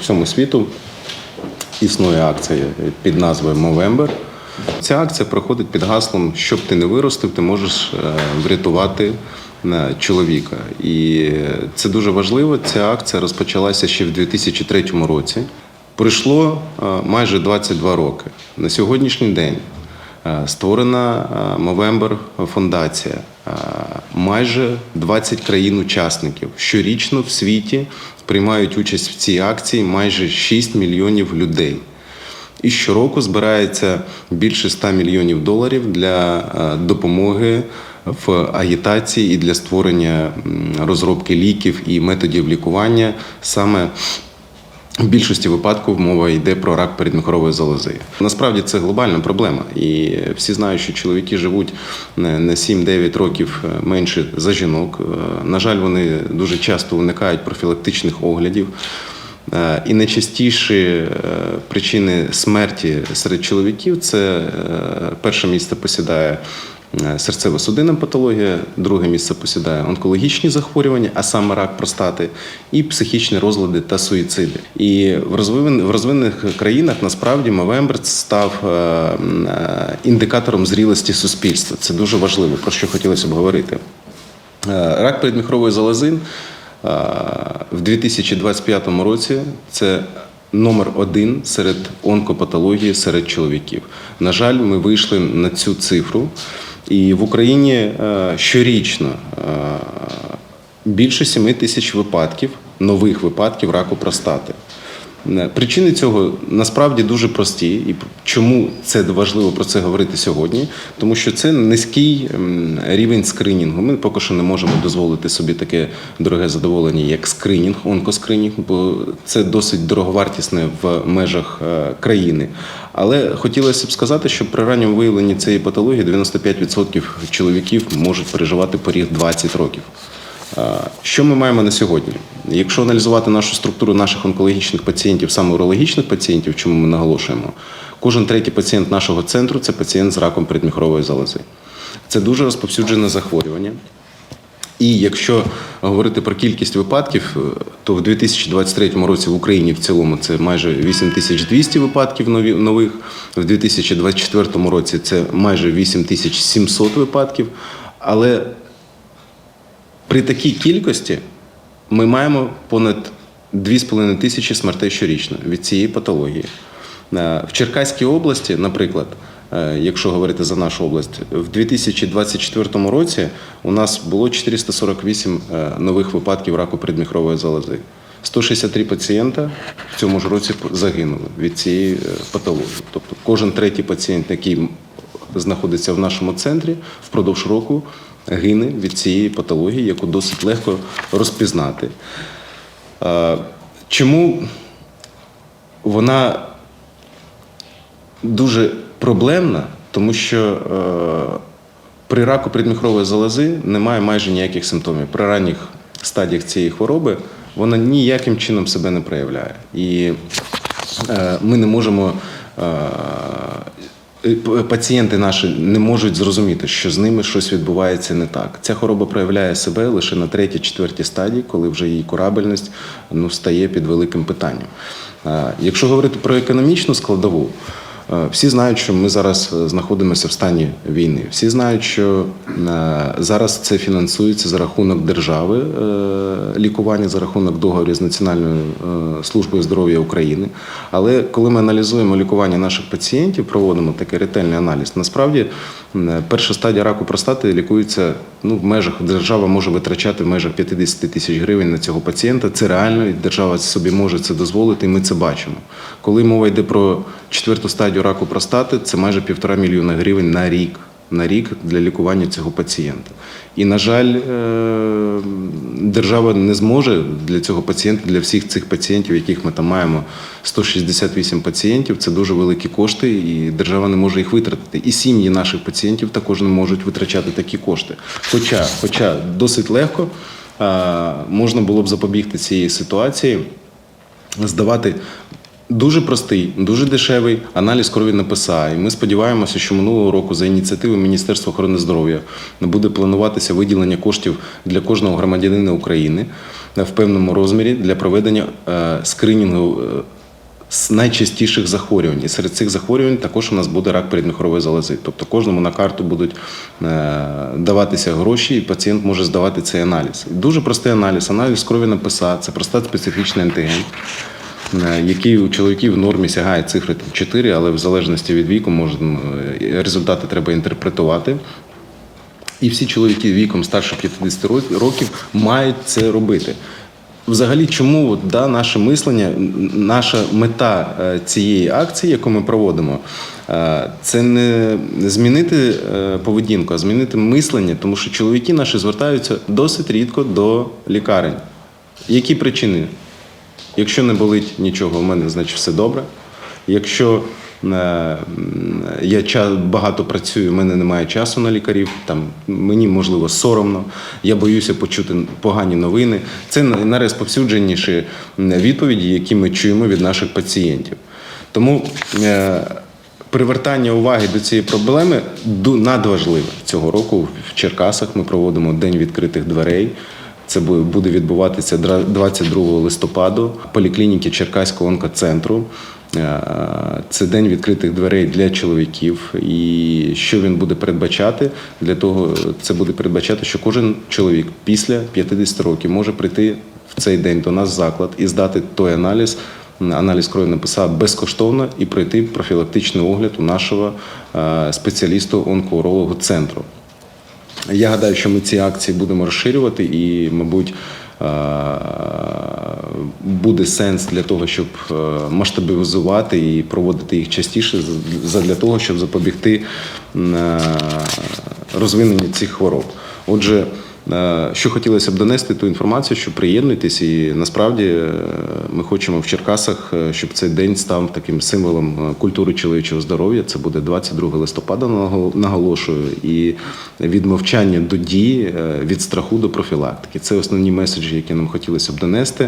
всьому світу існує акція під назвою Movember. Ця акція проходить під гаслом Щоб ти не виростив, ти можеш е, врятувати е, чоловіка. І це дуже важливо. Ця акція розпочалася ще в 2003 році. Пройшло е, майже 22 роки. На сьогоднішній день створена Movember фундація. Е, Майже 20 країн-учасників щорічно в світі приймають участь в цій акції майже 6 мільйонів людей. І щороку збирається більше 100 мільйонів доларів для е, допомоги в агітації і для створення розробки ліків і методів лікування саме. В більшості випадків мова йде про рак передміхорової залози. Насправді це глобальна проблема, і всі знають, що чоловіки живуть не на 7-9 років е, менше за жінок. Е, На жаль, вони дуже часто уникають профілактичних оглядів. Е, І найчастіші е, причини смерті серед чоловіків це е, перше місце посідає е, серцево-судинна патологія, друге місце посідає онкологічні захворювання, а саме рак простати, і психічні розлади та суїциди. І в розвинених, країнах насправді Мовембер став е, е, індикатором зрілості суспільства. Це дуже важливо, про що хотілося б говорити. Е, Рак передміхрової залози е, в 2025 році це номер один серед онкопатології серед чоловіків. На жаль, ми вийшли на цю цифру, і в Україні е, щорічно е, більше 7 тисяч випадків, нових випадків раку простати. Е, Причини цього насправді дуже прості. І чому це важливо про це говорити сьогодні? Тому що це низький рівень скринінгу. Ми поки що не можемо дозволити собі таке дороге задоволення, як скринінг, онкоскринінг, бо це досить дороговартісне в межах е, країни. Але хотілося б сказати, що при ранньому виявленні цієї патології 95% чоловіків можуть переживати поріг 20 років. Що ми маємо на сьогодні? Якщо аналізувати нашу структуру наших онкологічних пацієнтів, саме урологічних пацієнтів, чому ми наголошуємо, кожен третій пацієнт нашого центру це пацієнт з раком передміхрової залози. Це дуже розповсюджене захворювання. І якщо говорити про кількість випадків, то в 2023 році в Україні в цілому це майже 8200 випадків нових, в 2024 році це майже 8700 випадків. Але при такій кількості ми маємо понад 2,5 тисячі смертей щорічно від цієї патології. Е, В Черкаській області, наприклад, е, якщо говорити за нашу область, в 2024 році у нас було 448 е, нових випадків раку передміхрової залози. 163 пацієнта в цьому ж році загинули від цієї патології. Тобто кожен третій пацієнт, який знаходиться в нашому центрі, впродовж року гине від цієї патології, яку досить легко розпізнати. Е, Чому вона дуже проблемна, тому що е, при раку предміхрової залози немає майже ніяких симптомів. При ранніх стадіях цієї хвороби вона ніяким чином себе не проявляє. І е, ми не можемо. Е, Пацієнти наші не можуть зрозуміти, що з ними щось відбувається не так. Ця хвороба проявляє себе лише на третій, четвертій стадії, коли вже її корабельність ну, стає під великим питанням. Е, Якщо говорити про економічну складову, Всі знають, що ми зараз е, знаходимося в стані війни. Всі знають, що е, зараз це фінансується за рахунок держави, е, лікування за рахунок договорів з Національною е, службою здоров'я України. Але коли ми аналізуємо лікування наших пацієнтів, проводимо такий ретельний аналіз, насправді перша стадія раку простати лікується ну, в межах держава може витрачати в межах 50 тисяч гривень на цього пацієнта. Це реально, і держава собі може це дозволити, і ми це бачимо. Коли мова йде про четверту стадію раку простати, це майже півтора мільйона гривень на рік. На рік для лікування цього пацієнта. І, на жаль, е, держава не зможе для цього пацієнта, для всіх цих пацієнтів, яких ми там маємо 168 пацієнтів, це дуже великі кошти, і держава не може їх витратити. І сім'ї наших пацієнтів також не можуть витрачати такі кошти. Хоча, хоча досить легко можна було б запобігти цієї ситуації, здавати Дуже простий, дуже дешевий аналіз крові на ПСА. І ми сподіваємося, що минулого року за ініціативи Міністерства охорони здоров'я буде плануватися виділення коштів для кожного громадянина України в певному розмірі для проведення е, скринінгу е, з найчастіших захворювань. І серед цих захворювань також у нас буде рак передміхорової залози. Тобто кожному на карту будуть е, даватися гроші, і пацієнт може здавати цей аналіз. Дуже простий аналіз. Аналіз крові на ПСА – це простат специфічний антиген. Е, Який у чоловіків в нормі сягає цифри там, 4, але в залежності від віку можна, е, результати треба інтерпретувати. І всі чоловіки віком старше 50 років мають це робити. Взагалі, чому от, да, наше мислення, наша мета е, цієї акції, яку ми проводимо, це не змінити поведінку, а змінити мислення, тому що чоловіки наші звертаються досить рідко до лікарень. Які причини? Якщо не болить нічого, в мене значить все добре. Якщо е, я багато працюю, в мене немає часу на лікарів, там мені можливо соромно, я боюся почути погані новини. Це най- найрозповсюдженіші відповіді, які ми чуємо від наших пацієнтів. Тому е, привертання уваги до цієї проблеми надважливе. Цього року в Черкасах ми проводимо День відкритих дверей. Це буде відбуватися дра- 22 листопаду поліклініки Черкаського онкоцентру. Е, Це день відкритих дверей для чоловіків. І що він буде передбачати? Для того це буде передбачати, що кожен чоловік після 50 років може прийти в цей день до нас в заклад і здати той аналіз. Аналіз крові написав безкоштовно і пройти профілактичний огляд у нашого е, спеціалісту онкоурологу центру. Я гадаю, що ми ці акції будемо розширювати і, мабуть, е, буде сенс для того, щоб е, масштабізувати і проводити їх частіше, для того, щоб запобігти е, розвиненню цих хвороб. Отже, що хотілося б донести ту інформацію, що приєднуйтесь, і насправді е, ми хочемо в Черкасах, е, щоб цей день став таким символом е, культури чоловічого здоров'я. Це буде 22 листопада, нагол- наголошую, і від мовчання до дії, е, від страху до профілактики. Це основні меседжі, які нам хотілося б донести.